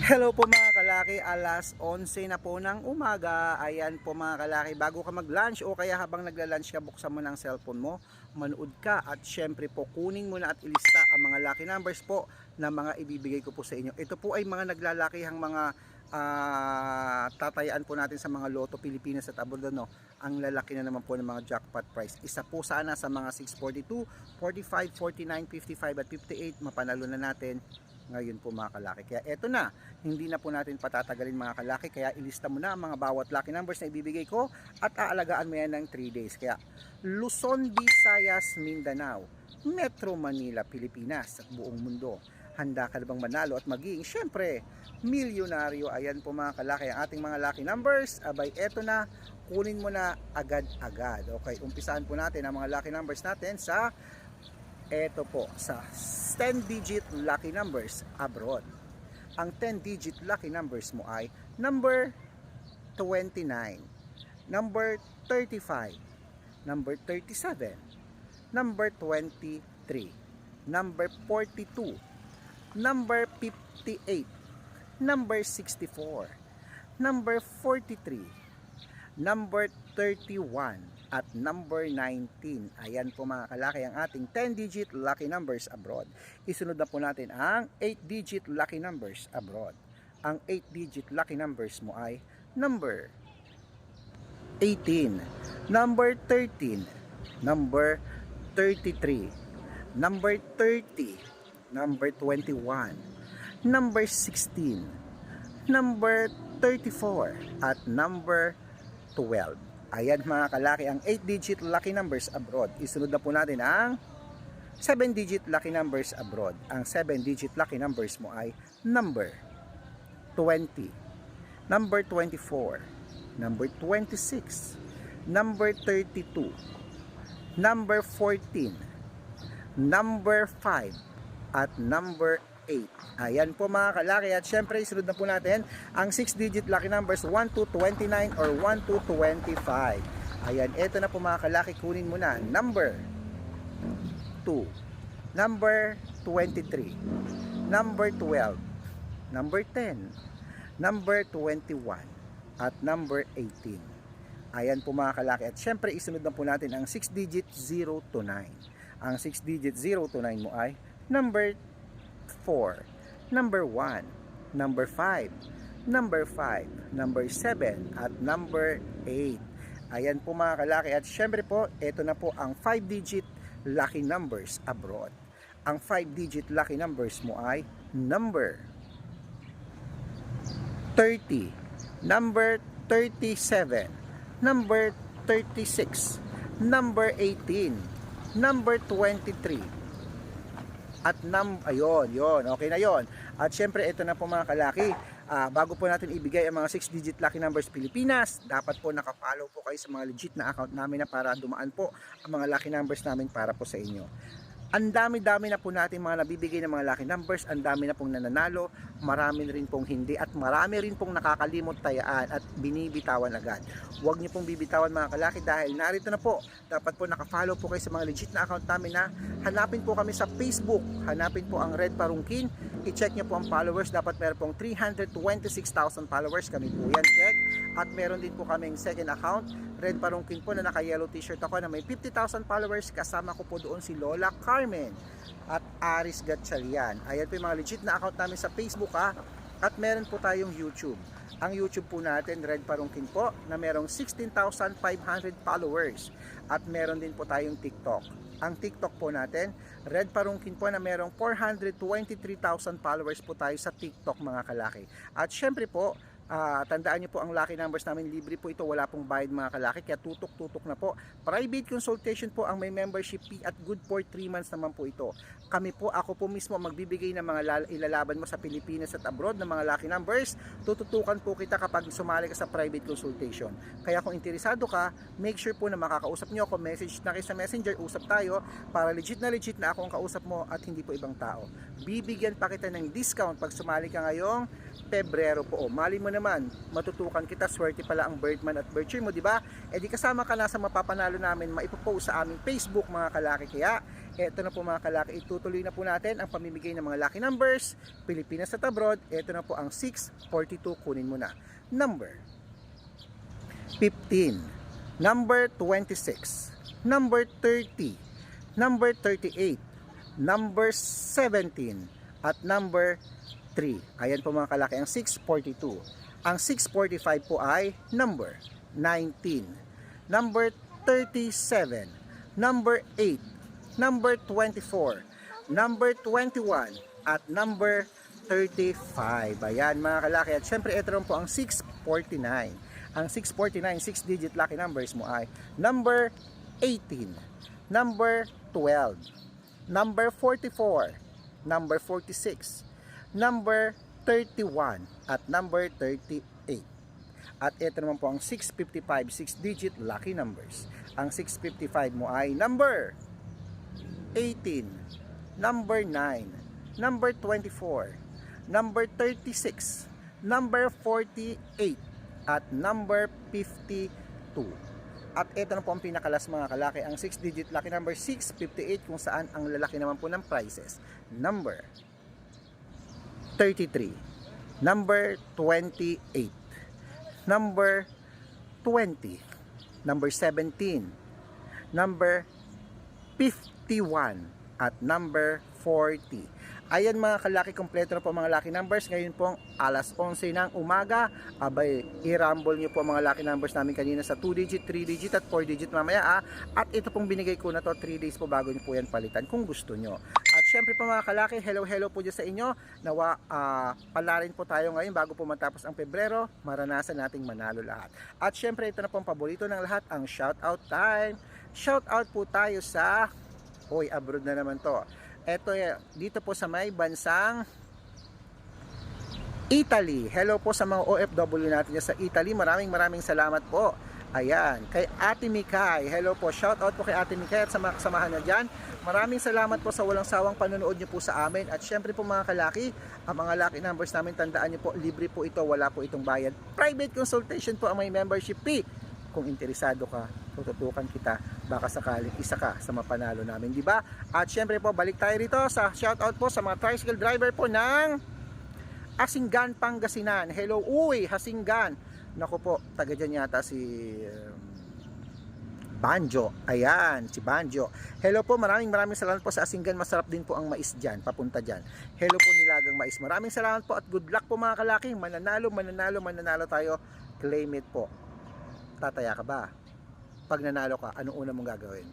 Hello po mga kalaki, alas 11 na po ng umaga. Ayan po mga kalaki, bago ka mag-lunch o kaya habang nagla-lunch ka, buksan mo ng cellphone mo, manood ka at syempre po kunin mo na at ilista ang mga lucky numbers po na mga ibibigay ko po sa inyo. Ito po ay mga naglalakihang mga ah, tatayaan po natin sa mga Lotto Pilipinas at abroad no. Ang lalaki na naman po ng mga jackpot price. Isa po sana sa mga 642, 45, 49, 55 at 58 mapanalo na natin ngayon po mga kalaki. Kaya eto na, hindi na po natin patatagalin mga kalaki. Kaya ilista mo na ang mga bawat lucky numbers na ibibigay ko at aalagaan mo yan ng 3 days. Kaya Luzon, Visayas, Mindanao, Metro Manila, Pilipinas at buong mundo. Handa ka na bang manalo at maging syempre milyonaryo. Ayan po mga kalaki ang ating mga lucky numbers. Abay eto na, kunin mo na agad-agad. Okay, umpisahan po natin ang mga lucky numbers natin sa eto po sa 10 digit lucky numbers abroad. Ang 10 digit lucky numbers mo ay number 29, number 35, number 37, number 23, number 42, number 58, number 64, number 43, number 31 at number 19. Ayan po mga kalaki ang ating 10-digit lucky numbers abroad. Isunod na po natin ang 8-digit lucky numbers abroad. Ang 8-digit lucky numbers mo ay number 18, number 13, number 33, number 30, number 21, number 16, number 34, at number 12. Ayan mga kalaki ang 8-digit lucky numbers abroad. Isunod na po natin ang 7-digit lucky numbers abroad. Ang 7-digit lucky numbers mo ay number 20, number 24, number 26, number 32, number 14, number 5, at number 8. Ayan po mga kalaki at syempre isunod na po natin ang 6-digit lucky numbers 1 to 29 or 1 to 25. Ayan, eto na po mga kalaki, kunin mo na number 2, number 23, number 12, number 10, number 21, at number 18. Ayan po mga kalaki. At syempre isunod na po natin ang 6 digit 0 to 9. Ang 6 digit 0 to 9 mo ay number 4, number 1, number 5, number 5, number 7, at number 8. Ayan po mga kalaki. At syempre po, ito na po ang 5 digit lucky numbers abroad. Ang 5 digit lucky numbers mo ay number 30, number 37, number 36, number 18, number 23, at num ayun, yon okay na yon. At syempre ito na po mga kalaki, ah, bago po natin ibigay ang mga 6 digit lucky numbers Pilipinas, dapat po naka-follow po kayo sa mga legit na account namin na para dumaan po ang mga lucky numbers namin para po sa inyo. Ang dami-dami na po natin mga nabibigay ng mga lucky numbers, ang dami na pong nananalo, marami rin pong hindi at marami rin pong nakakalimot tayaan at binibitawan agad. Huwag niyo pong bibitawan mga kalaki dahil narito na po, dapat po nakafollow po kayo sa mga legit na account namin na hanapin po kami sa Facebook, hanapin po ang Red Parungkin, i-check niyo po ang followers, dapat meron pong 326,000 followers, kami po yan, check. At meron din po kaming second account, Red Parungkin po na naka-yellow t-shirt ako na may 50,000 followers, kasama ko po doon si Lola Carmen at Aris Gatchalian. Ayan po yung mga legit na account namin sa Facebook ha. At meron po tayong YouTube. Ang YouTube po natin, Red Parungkin po, na merong 16,500 followers. At meron din po tayong TikTok. Ang TikTok po natin, Red Parungkin po na merong 423,000 followers po tayo sa TikTok mga kalaki. At syempre po, Ah, tandaan niyo po ang lucky numbers namin libre po ito wala pong bayad mga kalaki. Kaya tutok-tutok na po. Private consultation po ang may membership fee at good for 3 months naman po ito. Kami po ako po mismo magbibigay ng mga lal- ilalaban mo sa Pilipinas at abroad ng mga lucky numbers. Tututukan po kita kapag sumali ka sa private consultation. Kaya kung interesado ka make sure po na makakausap niyo ako. Message na kayo sa messenger usap tayo para legit na legit na ako ang kausap mo at hindi po ibang tao. Bibigyan pa kita ng discount pag sumali ka ngayong Pebrero po. O, mali mo naman, matutukan kita, swerte pala ang Birdman at Bircher mo, di ba? E di kasama ka na sa mapapanalo namin, maipopost sa aming Facebook mga kalaki. Kaya, eto na po mga kalaki, itutuloy na po natin ang pamimigay ng mga lucky numbers. Pilipinas at abroad, eto na po ang 642, kunin mo na. Number 15, number 26, number 30, number 38, number 17, at number 3. Ayan po mga kalaki, ang 642. Ang 645 po ay number 19, number 37, number 8, number 24, number 21, at number 35. Ayan mga kalaki. At syempre ito rin po ang 649. Ang 649, 6 digit lucky numbers mo ay number 18, number 12, number 44, number 46, number 31, at number 38. At ito naman po ang 655, 6 digit lucky numbers. Ang 655 mo ay number 18, number 9, number 24, number 36, number 48, at number 52. At ito na po ang pinakalas mga kalaki, ang 6 digit lucky number 658 kung saan ang lalaki naman po ng prizes. Number 33, number 28, number 20, number 17, number 51, at number 40. Ayan mga kalaki, kompleto na po mga lucky numbers. Ngayon po alas 11 ng umaga. Abay, i-rumble nyo po mga lucky numbers namin kanina sa 2 digit, 3 digit at 4 digit mamaya. Ah. At ito pong binigay ko na to 3 days po bago nyo po yan palitan kung gusto nyo. At syempre po mga kalaki, hello hello po dyan sa inyo. Nawa, ah, palarin po tayo ngayon bago po matapos ang Pebrero. Maranasan nating manalo lahat. At syempre ito na pong paborito ng lahat, ang shoutout time. Shoutout po tayo sa Hoy, abroad na naman to. Ito, eh, dito po sa may bansang Italy. Hello po sa mga OFW natin sa Italy. Maraming maraming salamat po. Ayan, kay Ate Mikay. Hello po, shout out po kay Ate Mikay at sa mga kasamahan na dyan. Maraming salamat po sa walang sawang panonood niyo po sa amin. At syempre po mga kalaki, ang mga lucky numbers namin, tandaan niyo po, libre po ito, wala po itong bayad. Private consultation po ang may membership fee. Kung interesado ka, tututukan kita, baka sakaling isa ka sa mapanalo namin, di ba? At syempre po, balik tayo rito sa shoutout po sa mga tricycle driver po ng Asinggan, Pangasinan. Hello, uy, Hasinggan. Naku po, taga dyan yata si um, Banjo. Ayan, si Banjo. Hello po, maraming maraming salamat po sa Asinggan. Masarap din po ang mais dyan, papunta dyan. Hello po nilagang mais. Maraming salamat po at good luck po mga kalaki. Mananalo, mananalo, mananalo tayo. Claim it po. Tataya ka ba? Pag nanalo ka, anong una mong gagawin?